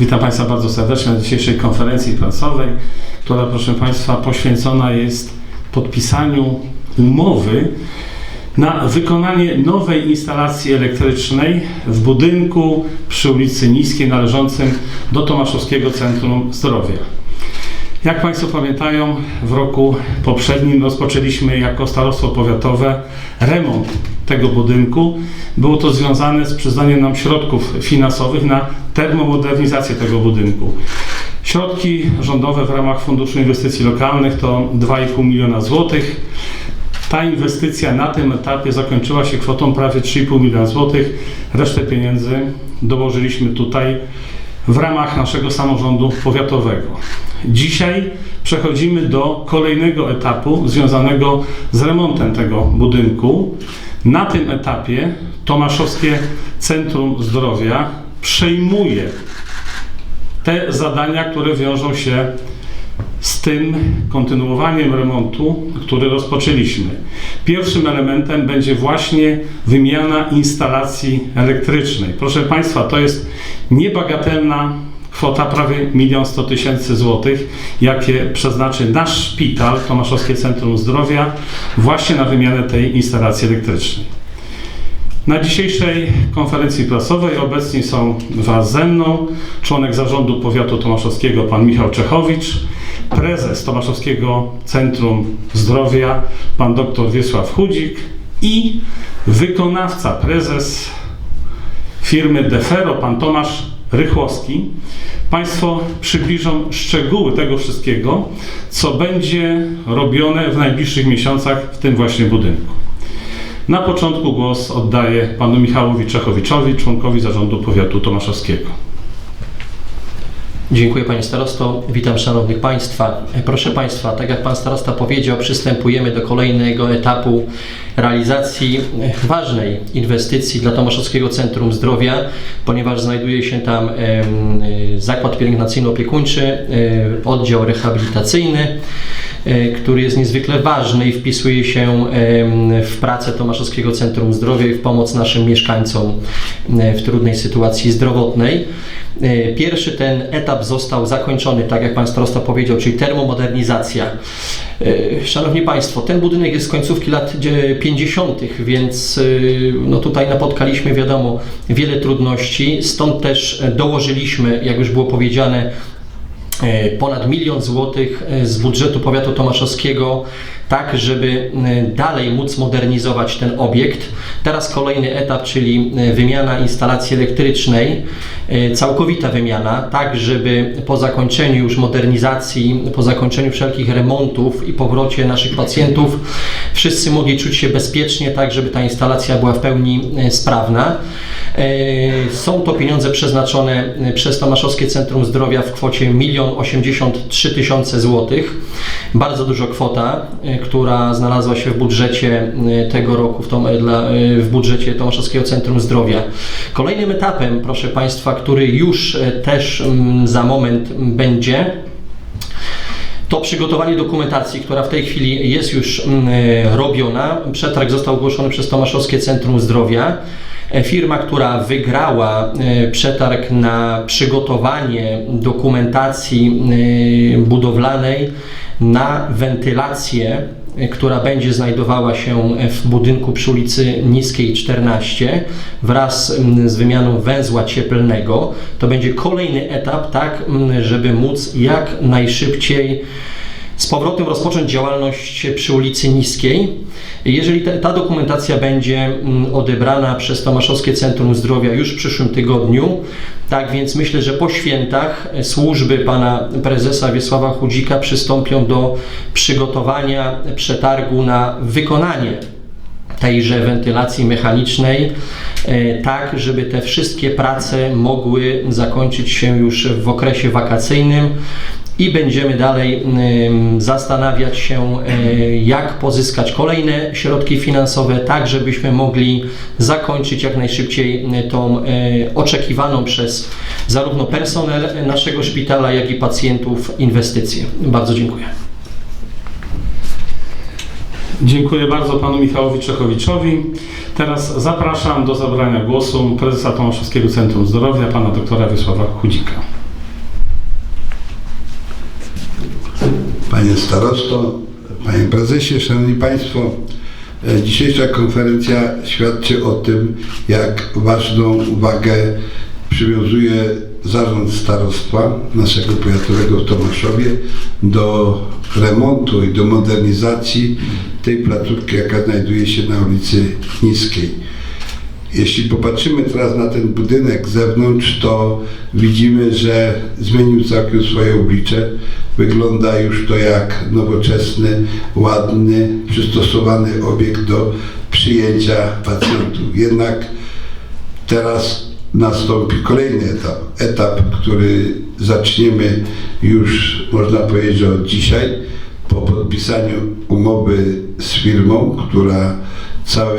Witam Państwa bardzo serdecznie na dzisiejszej konferencji prasowej, która, proszę Państwa, poświęcona jest podpisaniu umowy na wykonanie nowej instalacji elektrycznej w budynku przy ulicy Niskiej należącym do Tomaszowskiego Centrum Zdrowia. Jak Państwo pamiętają, w roku poprzednim rozpoczęliśmy jako starostwo powiatowe remont tego budynku. Było to związane z przyznaniem nam środków finansowych na termomodernizację tego budynku. Środki rządowe w ramach Funduszu Inwestycji Lokalnych to 2,5 miliona złotych. Ta inwestycja na tym etapie zakończyła się kwotą prawie 3,5 miliona złotych. Resztę pieniędzy dołożyliśmy tutaj w ramach naszego samorządu powiatowego. Dzisiaj przechodzimy do kolejnego etapu związanego z remontem tego budynku. Na tym etapie Tomaszowskie Centrum Zdrowia przejmuje te zadania, które wiążą się z tym kontynuowaniem remontu, który rozpoczęliśmy. Pierwszym elementem będzie właśnie wymiana instalacji elektrycznej. Proszę Państwa, to jest niebagatelna kwota prawie 1 100 tysięcy złotych, jakie przeznaczy nasz szpital, Tomaszowskie Centrum Zdrowia, właśnie na wymianę tej instalacji elektrycznej. Na dzisiejszej konferencji prasowej obecni są wraz ze mną członek zarządu powiatu tomaszowskiego pan Michał Czechowicz, prezes Tomaszowskiego Centrum Zdrowia pan dr Wiesław Chudzik i wykonawca, prezes firmy Defero pan Tomasz Rychłowski. Państwo przybliżą szczegóły tego wszystkiego, co będzie robione w najbliższych miesiącach w tym właśnie budynku. Na początku głos oddaję panu Michałowi Czechowiczowi, członkowi zarządu powiatu tomaszowskiego. Dziękuję Panie Starosto. Witam Szanownych Państwa. Proszę Państwa, tak jak Pan Starosta powiedział, przystępujemy do kolejnego etapu realizacji ważnej inwestycji dla Tomaszowskiego Centrum Zdrowia, ponieważ znajduje się tam y, zakład pielęgnacyjno-opiekuńczy, oddział rehabilitacyjny, który jest niezwykle ważny i wpisuje się w pracę Tomaszowskiego Centrum Zdrowia i w pomoc naszym mieszkańcom e, w trudnej sytuacji zdrowotnej. E, Pierwszy ten etap został zakończony, tak jak Pan Starosta powiedział, czyli termomodernizacja. E, Szanowni Państwo, ten budynek jest z końcówki lat dzie- 50., więc e, no tutaj napotkaliśmy, wiadomo, wiele trudności, stąd też e, dołożyliśmy, jak już było powiedziane, e, ponad milion złotych e, z budżetu powiatu tomaszowskiego, tak żeby e, dalej móc modernizować ten obiekt. Teraz kolejny etap, czyli e, wymiana instalacji elektrycznej, e, całkowita wymiana, tak żeby po zakończeniu już modernizacji, po zakończeniu wszelkich remontów i powrocie naszych pacjentów, wszyscy mogli czuć się bezpiecznie, tak żeby ta instalacja była w pełni sprawna. Są to pieniądze przeznaczone przez Tomaszowskie Centrum Zdrowia w kwocie 1 083 tysiące złotych. Bardzo duża kwota, która znalazła się w budżecie e, tego roku, w, tom, e, dla, e, w budżecie Tomaszowskiego Centrum Zdrowia. Kolejnym etapem, proszę Państwa, który już też mm, za moment będzie, to przygotowanie dokumentacji, która w tej chwili jest już mm, robiona. Przetarg został ogłoszony przez Tomaszowskie Centrum Zdrowia. E, Firma, która wygrała przetarg na przygotowanie dokumentacji budowlanej na wentylację, e, która będzie znajdowała się w budynku przy ulicy Niskiej 14 wraz z wymianą węzła cieplnego. To będzie kolejny etap, tak, żeby móc jak najszybciej z powrotem rozpocząć działalność przy ulicy Niskiej. Jeżeli te, ta dokumentacja będzie mm, odebrana przez Tomaszowskie Centrum Zdrowia już w przyszłym tygodniu, tak więc myślę, że po świętach e, służby pana prezesa Wiesława Chudzika przystąpią do przygotowania przetargu na wykonanie tejże wentylacji mechanicznej, e, tak żeby te wszystkie prace mogły zakończyć się już w okresie wakacyjnym i będziemy dalej zastanawiać się, e, jak pozyskać kolejne środki finansowe, tak żebyśmy mogli zakończyć jak najszybciej e, tą e, oczekiwaną przez zarówno personel naszego szpitala, jak i pacjentów inwestycję. Bardzo dziękuję. Dziękuję bardzo panu Michałowi Czechowiczowi. Teraz zapraszam do zabrania głosu prezesa Tomaszowskiego Centrum Zdrowia, pana doktora Wiesława Chudzika. Panie Starosto, Panie Prezesie, Szanowni Państwo, e, dzisiejsza konferencja świadczy o tym, jak ważną uwagę przywiązuje Zarząd Starostwa naszego powiatowego w Tomaszowie do remontu i do modernizacji tej placówki, jaka znajduje się na ulicy Niskiej. Jeśli popatrzymy teraz na ten budynek z zewnątrz, to widzimy, że zmienił całkiem swoje oblicze. Wygląda już to jak nowoczesny, ładny, przystosowany obiekt do przyjęcia pacjentów. Jednak teraz nastąpi kolejny etap, etap, który zaczniemy już, można powiedzieć, od dzisiaj, po podpisaniu umowy z firmą, która całą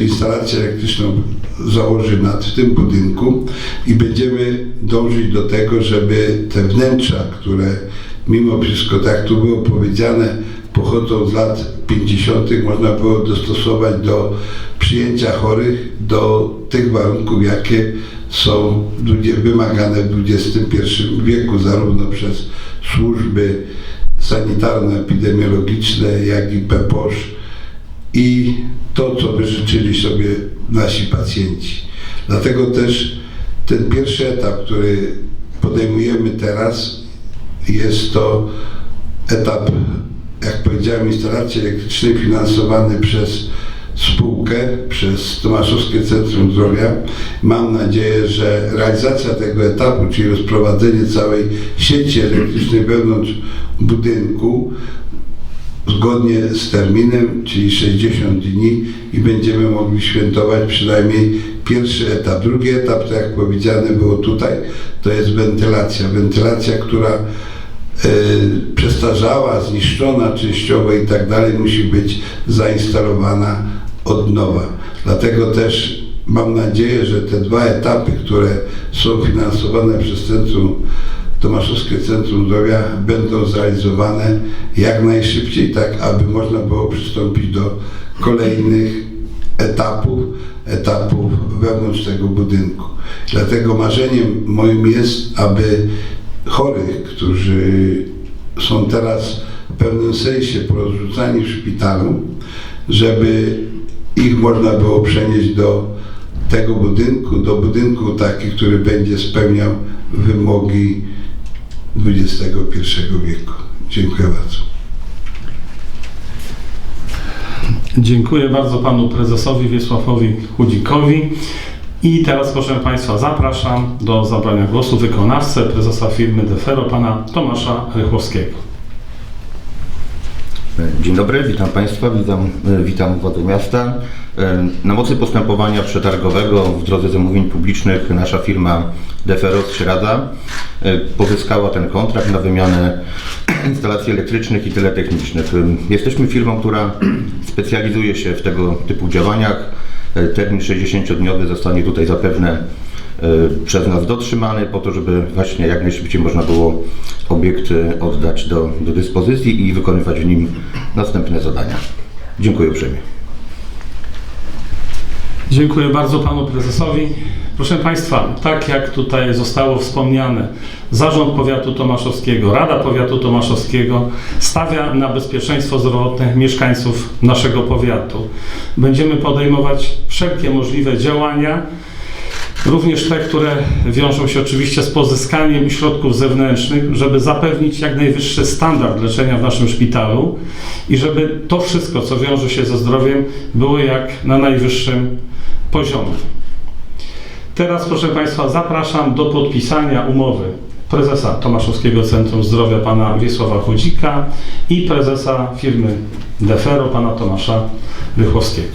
instalację elektryczną założy nad tym budynku i będziemy dążyć do tego, żeby te wnętrza, które mimo wszystko, tak tu było powiedziane, pochodzą z lat 50., można było dostosować do przyjęcia chorych, do tych warunków, jakie są wymagane w XXI wieku, zarówno przez służby sanitarno-epidemiologiczne, jak i PEPOSZ i to, co by życzyli sobie nasi pacjenci. Dlatego też ten pierwszy etap, który podejmujemy teraz, jest to etap, jak powiedziałem, instalacji elektrycznej finansowany przez spółkę, przez Tomaszowskie Centrum Zdrowia. Mam nadzieję, że realizacja tego etapu, czyli rozprowadzenie całej sieci elektrycznej wewnątrz budynku, zgodnie z terminem, czyli 60 dni i będziemy mogli świętować przynajmniej pierwszy etap. Drugi etap, tak jak powiedziane było tutaj, to jest wentylacja. Wentylacja, która e, przestarzała, zniszczona częściowo i tak dalej, musi być zainstalowana od nowa. Dlatego też mam nadzieję, że te dwa etapy, które są finansowane przez Centrum Tomaszowskie Centrum Zdrowia będą zrealizowane jak najszybciej, tak aby można było przystąpić do kolejnych etapów, etapów wewnątrz tego budynku. Dlatego marzeniem moim jest, aby chorych, którzy są teraz w pewnym sensie porozrzucani w szpitalu, żeby ich można było przenieść do tego budynku, do budynku taki, który będzie spełniał wymogi XXI wieku. Dziękuję bardzo. Dziękuję bardzo panu prezesowi Wiesławowi Chudzikowi. I teraz proszę Państwa zapraszam do zabrania głosu wykonawcę prezesa firmy Defero, pana Tomasza Rychłowskiego. Dzień dobry, witam Państwa, witam, witam władze miasta. Na mocy postępowania przetargowego w drodze zamówień publicznych nasza firma Deferos Śrada pozyskała ten kontrakt na wymianę instalacji elektrycznych i teletechnicznych. Jesteśmy firmą, która specjalizuje się w tego typu działaniach. Termin 60-dniowy zostanie tutaj zapewne przez nas dotrzymany po to, żeby właśnie jak najszybciej można było obiekt y, oddać do, do dyspozycji i wykonywać w nim następne zadania. Dziękuję uprzejmie. Dziękuję bardzo panu prezesowi. Proszę Państwa, tak jak tutaj zostało wspomniane, Zarząd Powiatu Tomaszowskiego, Rada Powiatu Tomaszowskiego stawia na bezpieczeństwo zdrowotne mieszkańców naszego powiatu. Będziemy podejmować wszelkie możliwe działania, również te, które wiążą się oczywiście z pozyskaniem środków zewnętrznych, żeby zapewnić jak najwyższy standard leczenia w naszym szpitalu i żeby to wszystko, co wiąże się ze zdrowiem, było jak na najwyższym poziomie. Teraz, proszę Państwa, zapraszam do podpisania umowy prezesa Tomaszowskiego Centrum Zdrowia pana Wiesława Chudzika i prezesa firmy Defero pana Tomasza Rychłowskiego.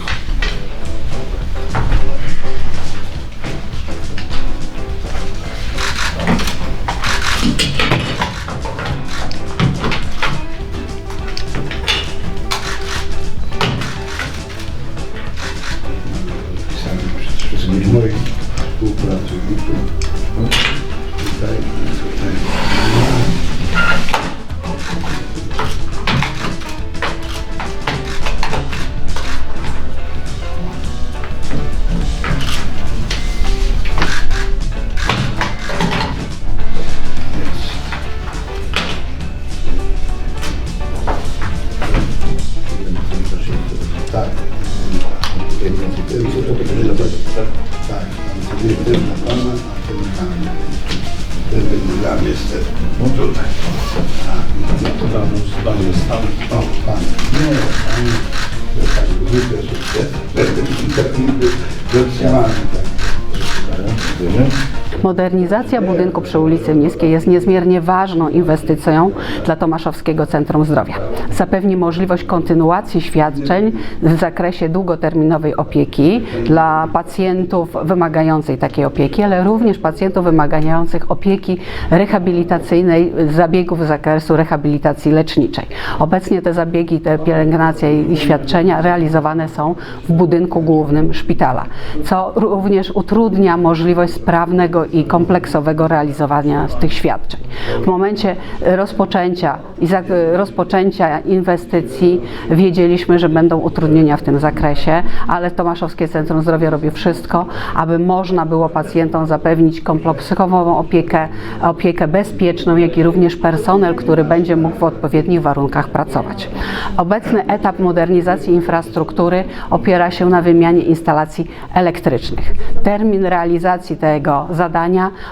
うん。Sukces. Dotrzymany tak. Modernizacja budynku przy ulicy Miejskiej jest niezmiernie ważną inwestycją dla Tomaszowskiego Centrum Zdrowia. Zapewni możliwość kontynuacji świadczeń w zakresie długoterminowej opieki dla pacjentów wymagających takiej opieki, ale również pacjentów wymagających opieki rehabilitacyjnej, zabiegów z zakresu rehabilitacji leczniczej. Obecnie te zabiegi, te pielęgnacje i świadczenia realizowane są w budynku głównym szpitala, co również utrudnia możliwość sprawnego i kompleksowego realizowania tych świadczeń. W momencie rozpoczęcia rozpoczęcia inwestycji wiedzieliśmy, że będą utrudnienia w tym zakresie, ale Tomaszowskie Centrum Zdrowia robi wszystko, aby można było pacjentom zapewnić kompleksową opiekę, opiekę bezpieczną, jak i również personel, który będzie mógł w odpowiednich warunkach pracować. Obecny etap modernizacji infrastruktury opiera się na wymianie instalacji elektrycznych. Termin realizacji tego zadania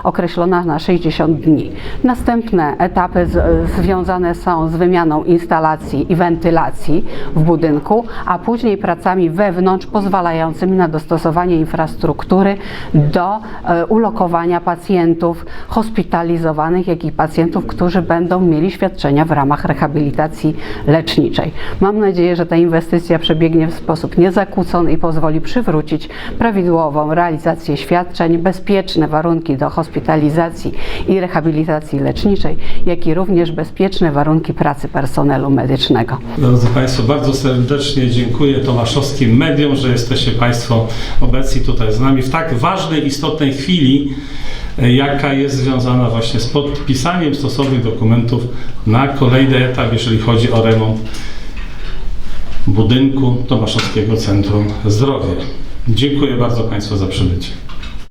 określono na 60 dni. Następne etapy z, związane są z wymianą instalacji i wentylacji w budynku, a później pracami wewnątrz pozwalającymi na dostosowanie infrastruktury do e, ulokowania pacjentów hospitalizowanych, jak i pacjentów, którzy będą mieli świadczenia w ramach rehabilitacji leczniczej. Mam nadzieję, że ta inwestycja przebiegnie w sposób niezakłócony i pozwoli przywrócić prawidłową realizację świadczeń, bezpieczne warunki do hospitalizacji i rehabilitacji leczniczej, jak i również bezpieczne warunki pracy personelu medycznego. Drodzy Państwo, bardzo serdecznie dziękuję Tomaszowskim Mediom, że jesteście Państwo obecni tutaj z nami w tak ważnej, istotnej chwili, e, jaka jest związana właśnie z podpisaniem stosownych dokumentów na kolejny etap, jeżeli chodzi o remont budynku Tomaszowskiego Centrum Zdrowia. Dziękuję bardzo Państwu za przybycie.